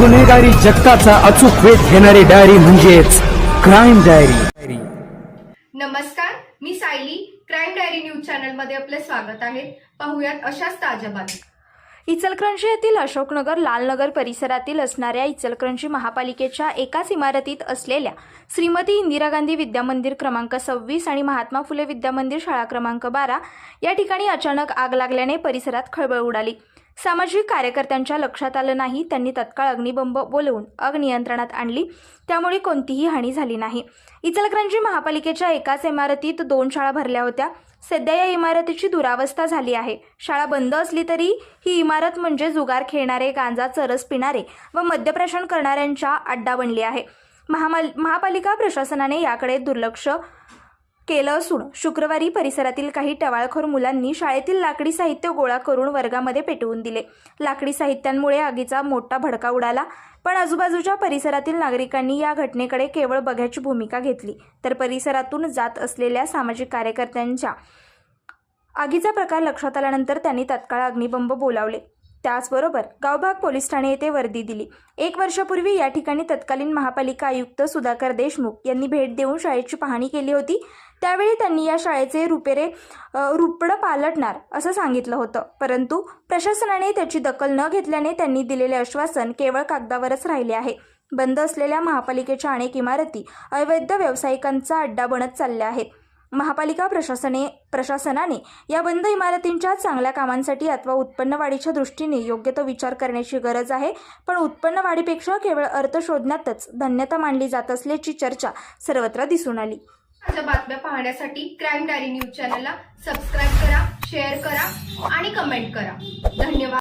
गुन्हेगारी जगताचा अचूक वेध घेणारी डायरी म्हणजेच क्राईम डायरी नमस्कार मी सायली. क्राईम डायरी न्यूज चॅनलमध्ये आपले स्वागत आहे. पाहुयात अशाच ताज्या बातम्या. इचलकरंजी येथील अशोकनगर लालनगर परिसरातील असणाऱ्या इचलकरंजी महापालिकेच्या एकाच इमारतीत असलेल्या श्रीमती इंदिरा गांधी विद्यामंदिर क्रमांक सव्वीस आणि महात्मा फुले विद्यामंदिर शाळा क्रमांक बारा या ठिकाणी अचानक आग लागल्याने परिसरात खळबळ उडाली. सामाजिक कार्यकर्त्यांच्या लक्षात आलं नाही त्यांनी तत्काळ अग्निबंब बोलवून आग नियंत्रणात आणली. त्यामुळे कोणतीही हानी झाली नाही. इचलकरंजी महापालिकेच्या एकाच इमारतीत दोन शाळा भरल्या होत्या. सध्या या इमारतीची दुरावस्था झाली आहे. शाळा बंद असली तरी ही इमारत म्हणजे जुगार खेळणारे गांजा चरस पिणारे व मद्यप्राशन करणाऱ्यांच्या अड्डा बनली आहे. महामाल महापालिका प्रशासनाने याकडे दुर्लक्ष केलं असून शुक्रवारी परिसरातील काही टवाळखोर मुलांनी शाळेतील लाकडी साहित्य गोळा करून वर्गामध्ये पेटवून दिले. लाकडी साहित्यांमुळे आगीचा मोठा भडका उडाला पण आजूबाजूच्या परिसरातील नागरिकांनी या घटनेकडे केवळ बघ्याची भूमिका घेतली. तर परिसरातून जात असलेल्या सामाजिक कार्यकर्त्यांच्या आगीचा प्रकार लक्षात आल्यानंतर त्यांनी तत्काळ अग्निबंब बोलावले. त्याचबरोबर गावभाग पोलीस ठाणे येथे वर्दी दिली. एक वर्षापूर्वी या ठिकाणी तत्कालीन महापालिका आयुक्त सुधाकर देशमुख यांनी भेट देऊन शाळेची पाहणी केली होती. त्यावेळी त्यांनी या शाळेचे रुपेरे रुपडं पालटणार असं सांगितलं होतं. परंतु प्रशासनाने त्याची दखल न घेतल्याने त्यांनी दिलेले आश्वासन केवळ कागदावरच राहिले आहे. बंद असलेल्या महापालिकेच्या अनेक इमारती अवैध व्यावसायिकांचा अड्डा बनत चालल्या आहेत. महापालिका प्रशासने प्रशासनाने या बंद इमारतींच्या चांगल्या कामांसाठी अथवा उत्पन्न वाढीच्या दृष्टीने योग्य तो विचार करण्याची गरज आहे. पण उत्पन्न वाढीपेक्षा केवळ अर्थ शोधण्यातच धन्यता मानली जात असल्याची चर्चा सर्वत्र दिसून आली. ताज्या बातम्या पाहण्यासाठी क्राईम डायरी न्यूज चॅनलला सबस्क्राईब करा शेअर करा आणि कमेंट करा. धन्यवाद.